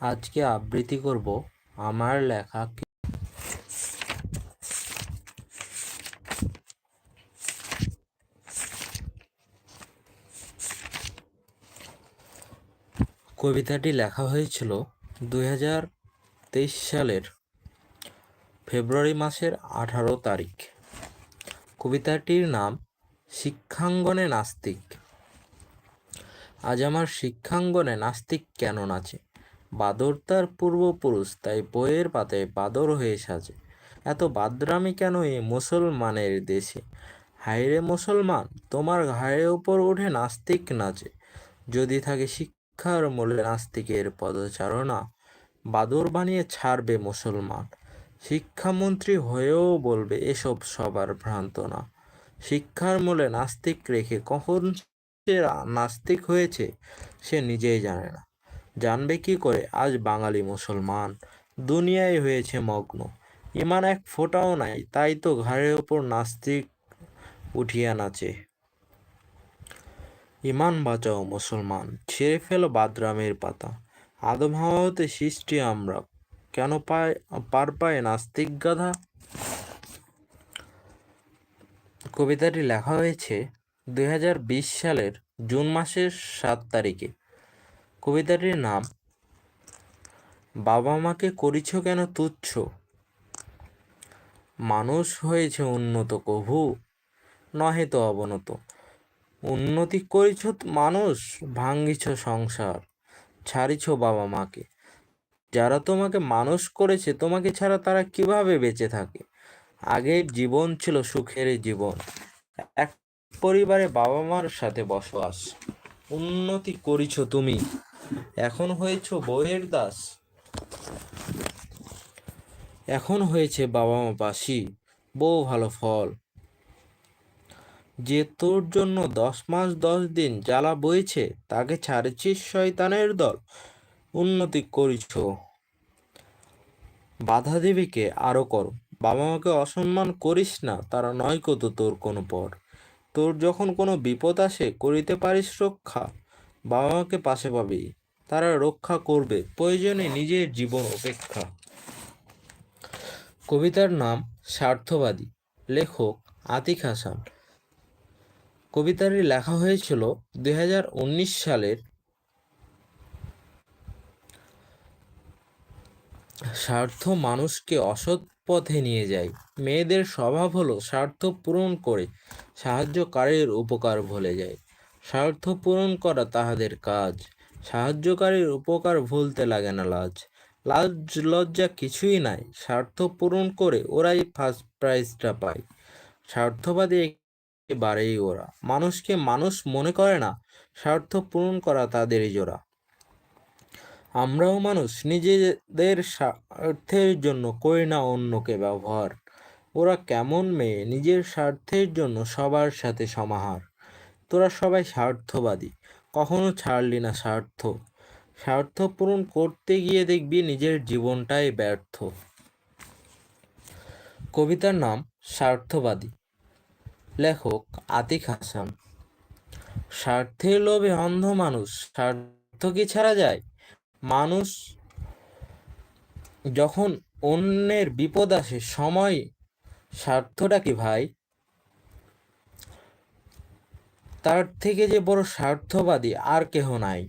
আজকে আবৃত্তি করব আমার লেখা কবিতাটি লেখা হয়েছিল দুই হাজার তেইশ সালের ফেব্রুয়ারি মাসের আঠারো তারিখ। কবিতাটির নাম শিক্ষাঙ্গনে নাস্তিক। আজ আমার শিক্ষাঙ্গনে নাস্তিক কেন নাচে? বাদর তার পূর্বপুরুষ, তাই বইয়ের পাতায় বাদর হয়ে সাজে। এত বাদরামি কেন এ মুসলমানের দেশে? হায়রে মুসলমান, তোমার ঘাড়ের ওপর উঠে নাস্তিক নাচে। যদি থাকে শিক্ষার মূলে নাস্তিকের পদচারণা, বাদর বানিয়ে ছাড়বে মুসলমান। শিক্ষামন্ত্রী হয়েও বলবে এসব সবার ভ্রান্ত না। শিক্ষার মূলে নাস্তিক রেখে কখন সে নাস্তিক হয়েছে, সে নিজেই জানে না। জানবে কি করে? আজ বাঙালি মুসলমান। দুনিয়ায় হয়েছে মগ্ন। ইমান এক ফোঁটাও নাই, তাই তো ঘাড়ের ওপর নাস্তিক উঠিয়া নাচে। ইমান বাঁচাও মুসলমান, ছেড়ে ফেলো বাদরামের পাতা। আদম হাওয়া হতে সৃষ্টি আমরা, কেন পায়, পার পায় নাস্তিক গাধা? কবিতাটি লেখা হয়েছে দুই হাজার বিশ সালের জুন মাসের সাত তারিখে। কবিতাটির নাম, বাবা মাকে করিছ কেন তুচ্ছ? মানুষ হয়েছে উন্নত কভু, নহে তো অবনত। উন্নতি করিছ মানুষ, ভাঙ্গিছ সংসার, ছাড়িছ বাবা মাকে। যারা তোমাকে মানুষ করেছে, তোমাকে ছাড়া তারা কীভাবে বেঁচে থাকে? আগে জীবন ছিল সুখের জীবন। এক পরিবারে বাবা মার সাথে বসবাস। উন্নতি করিছ তুমি এখন হয়েছ বইয়ের দাস। এখন হয়েছে বাবা মা পাশি। বউ ভালো ফল। যে তোর জন্য দশ মাস দশ দিন জ্বালা বইছে, তাকে ছাড়ছিস শয়তানের দল। উন্নতি করিছ। বাধা দেবে কে আরও কর। বাবা মাকে অসম্মান করিস না, তারা নয় কত তোর কোনো পর। তোর যখন কোনো বিপদ আসে, করিতে পারিস রক্ষা। বাবা মাকে পাশে পাবি। তারা রক্ষা করবে। প্রয়োজনে নিজের জীবন অপেক্ষা কবিতার নাম স্বার্থবাদী। লেখক আতিক হাসান। কবিতাটি লেখা হয়েছিল দুই হাজার উনিশ সালের স্বার্থ মানুষকে অসৎ পথে নিয়ে যায়। মেয়েদের স্বভাব হলো স্বার্থ পূরণ করে সাহায্যকারীর উপকার ভুলে যায়। স্বার্থ পূরণ করা তাহাদের কাজ। সাহায্যকারীর উপকার ভুলতে লাগে না, লাজ। লাজ, লজ্জা কিছুই নাই। স্বার্থ পূরণ করে ওরাই ফার্স্ট প্রাইজটা পায়। স্বার্থবাদী একেবারেই ওরা। মানুষকে মানুষ মনে করে না, স্বার্থ পূরণ করা তাদেরই জোড়া। আমরাও মানুষ, নিজেদের স্বার্থের জন্য করি না অন্যকে ব্যবহার। ওরা কেমন মেয়ে, নিজের স্বার্থের জন্য সবার সাথে সমাহার। তোরা সবাই স্বার্থবাদী। কখনো ছাড়লি না স্বার্থ। স্বার্থ পূরণ করতে গিয়ে দেখবি নিজের জীবনটাই ব্যর্থ। কবিতার নাম স্বার্থবাদী। লেখক আতিক হাসান। স্বার্থের লোভে অন্ধ মানুষ, স্বার্থ কি ছাড়া যায়? মানুষ যখন অন্যের বিপদ আসে, সময় স্বার্থটা কি ভাই? তার থেকে যে বড় স্বার্থবাদী আর কেহ নাই।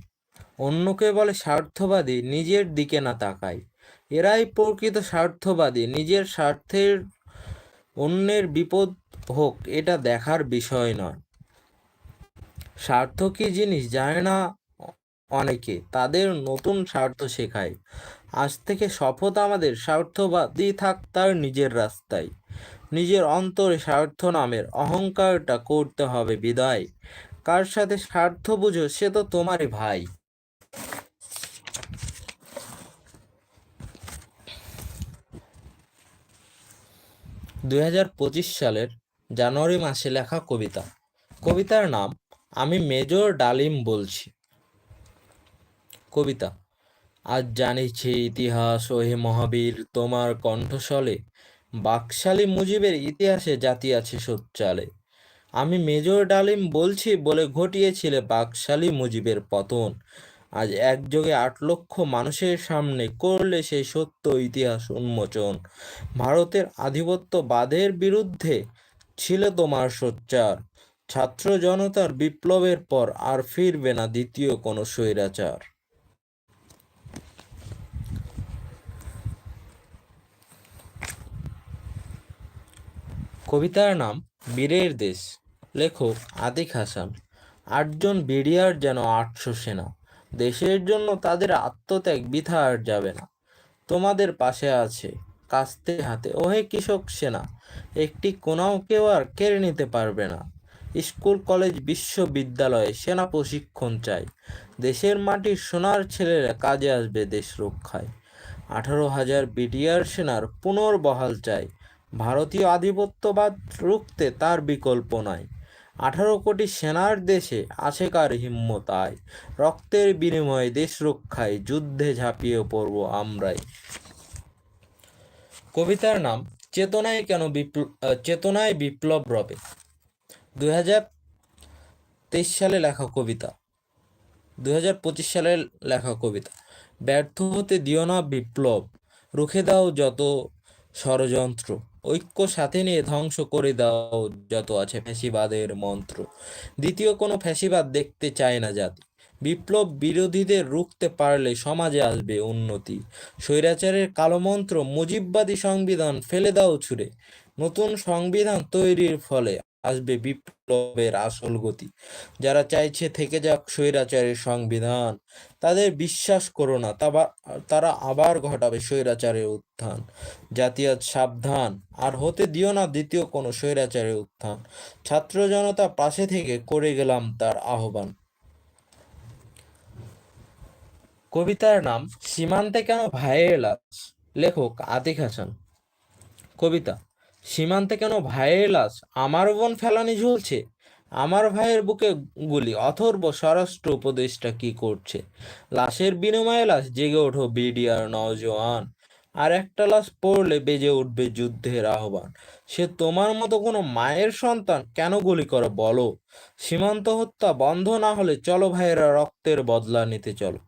অন্যকে বলে স্বার্থবাদী নিজের দিকে না তাকায়। এরাই প্রকৃত স্বার্থবাদী, নিজের স্বার্থের অন্যের বিপদ হোক, এটা দেখার বিষয় নয়। স্বার্থ কি জিনিস জানে না অনেকে, তাদের নতুন স্বার্থ শেখায়। আজ থেকে শপথ আমাদের স্বার্থবাদী থাক তার নিজের রাস্তায়। নিজের অন্তরে স্বার্থ নামের অহংকারটা করতে হবে বিদায়। কার সাথে স্বার্থ বুঝো সে তো তোমারই ভাই। দুই হাজার পঁচিশ সালের জানুয়ারি মাসে লেখা কবিতা। কবিতার নাম, আমি মেজর ডালিম বলছি। কবিতা, আজ জানিছি ইতিহাস ও হে মহাবীর, তোমার কণ্ঠস্বলে বাকশালী মুজিবের ইতিহাসে জাতি আছে সোচ্চালে আমি মেজর ডালিম বলছি বলে ঘটিয়েছিলে বাকশালী মুজিবের পতন। আজ একযোগে আট লক্ষ মানুষের সামনে করলে সেই সত্য ইতিহাস উন্মোচন। ভারতের আধিপত্যবাদের বিরুদ্ধে ছিল তোমার সোচ্চার। ছাত্র জনতার বিপ্লবের পর আর ফিরবে না দ্বিতীয় কোনো স্বৈরাচার। কবিতার নাম বীরের দেশ। লেখক আতিক হাসান। আটজন বিডিআর যেন আটশো সেনা। দেশের জন্য তাদের আত্মত্যাগ বৃথা আর যাবে না। তোমাদের পাশে আছে কাস্তে হাতে। ওহে কৃষক সেনা, একটি কোনাও কেউ আর কেড়ে নিতে পারবে না। স্কুল, কলেজ, বিশ্ববিদ্যালয়ে সেনা প্রশিক্ষণ চাই। দেশের মাটির সোনার ছেলেরা কাজে আসবে দেশ রক্ষায়। আঠারো হাজার বিডিআর সেনার পুনর্বহাল চাই। ভারতীয় আধিপত্যবাদ রুখতে তার বিকল্প নাই। আঠারো কোটি সেনার দেশে আছে কার হিম্মত আয় রক্তের বিনিময়ে দেশ রক্ষায়, যুদ্ধে ঝাঁপিয়ে পড়ব আমরাই। কবিতার নাম চেতনায় কেন বিপ্লব চেতনায় বিপ্লব রবে। হাজার তেইশ সালে লেখা কবিতা। দুই হাজার পঁচিশ সালে লেখা কবিতা। ব্যর্থ হতে দিও না বিপ্লব, রুখে দাও যত ষড়যন্ত্র। ঐক্য সাথে নিয়ে ধ্বংস করে দাও যত আছে ফ্যাসিবাদের মন্ত্র। দ্বিতীয়, কোনো ফ্যাসিবাদ দেখতে চায় না জাতি। বিপ্লব বিরোধীদের রুখতে পারলে সমাজে আসবে উন্নতি। স্বৈরাচারের কালো মন্ত্র মুজিববাদী সংবিধান ফেলে দাও ছুড়ে। নতুন সংবিধান তৈরির ফলে আসবে বিপ্লবের আসল গতি। যারা চাইছে থেকে যাক স্বৈরাচারের সংবিধান, তাদের বিশ্বাস করো না তারা আবার ঘটাবে স্বৈরাচারের উত্থান। জাতীয় সাবধান, আর হতে দিও না দ্বিতীয় কোনো স্বৈরাচারের উত্থান। ছাত্র জনতা পাশে থেকে করে গেলাম তার আহ্বান। কবিতার নাম, সীমান্তে কেন ভাইয়ের লাশ? লেখক আতিক হাসান। কবিতা সীমান্তে কেন ভাইয়ের লাশ? আমার বোন ফেলানি ঝুলছে। আমার ভাইয়ের বুকে গুলি। অথর্ব স্বরাষ্ট্র উপদেশটা কি করছে? লাশের বিনিময়ে লাশ জেগে ওঠো বিডিআর নওজোয়ান। আর একটা লাশ পড়লে বেজে উঠবে যুদ্ধের আহ্বান। সে তোমার মতো কোনো মায়ের সন্তান কেন গুলি করে বলো? সীমান্ত হত্যা বন্ধ না হলে চলো ভাইয়েরা রক্তের বদলা নিতে চলো।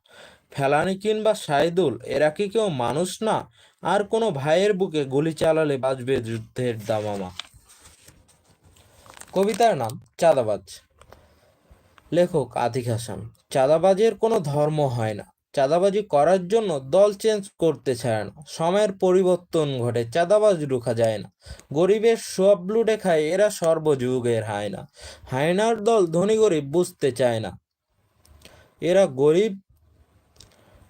ফেলানি কিংবা সাইদুল, এরা কি কেউ মানুষ না? আর কোনো ভাইয়ের বুকে গুলি চালালে বাজবে যুদ্ধের দামামা। কবিতার নাম, চাঁদাবাজ। লেখক আতিক হাসান, চাঁদাবাজের কোনো ধর্ম হয় না। চাঁদাবাজি করার জন্য দল চেঞ্জ করতে চায় না। সময়ের পরিবর্তন ঘটে, চাঁদাবাজ রুখা যায় না। গরিবের সব লুটে খায়, এরা সর্বযুগের হায়না। হায়নার দল ধনী গরিব বুঝতে চায় না। এরা গরিব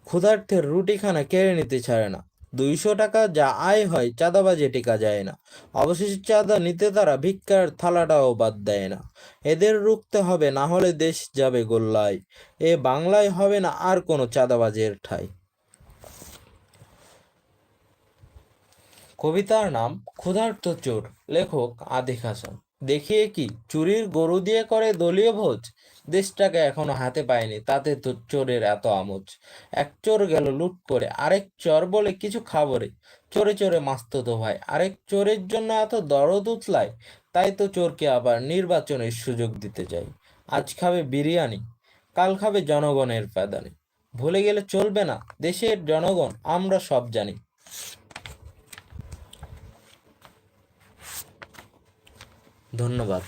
ক্ষুধার্থের রুটিখানা কেড়ে নিতে ছাড়ে না। দুইশো টাকা যা আয় হয় চাঁদাবাজে টেকা যায় না। অবশেষে চাঁদা নিতে তারা ভিক্ষার থালাটাও বাদ দেয় না। এদের রুখতে হবে, না হলে দেশ যাবে গোল্লায়। এ বাংলায় হবে না আর কোনো চাঁদাবাজের ঠাই। কবিতার নাম ক্ষুধার্ত চোর লেখক আদিক হাসান। দেখিয়ে কি, চুরির গরু দিয়ে করে দলীয় ভোজ? দেশটাকে এখনও হাতে পায়নি, তাতে তো চোরের এত আমোজ। এক চোর গেল লুট করে, আরেক চোর বলে কিছু খাবরে। চোরে চোরে মাস্ত তো ভাই আরেক চোরের জন্য এত দরদ উতলায়, তাই তো চোরকে আবার নির্বাচনের সুযোগ দিতে চাই আজ খাবে বিরিয়ানি, কাল খাবে জনগণের প্যাদানি। ভুলে গেলে চলবে না, দেশের জনগণ, আমরা সব জানি। ধন্যবাদ।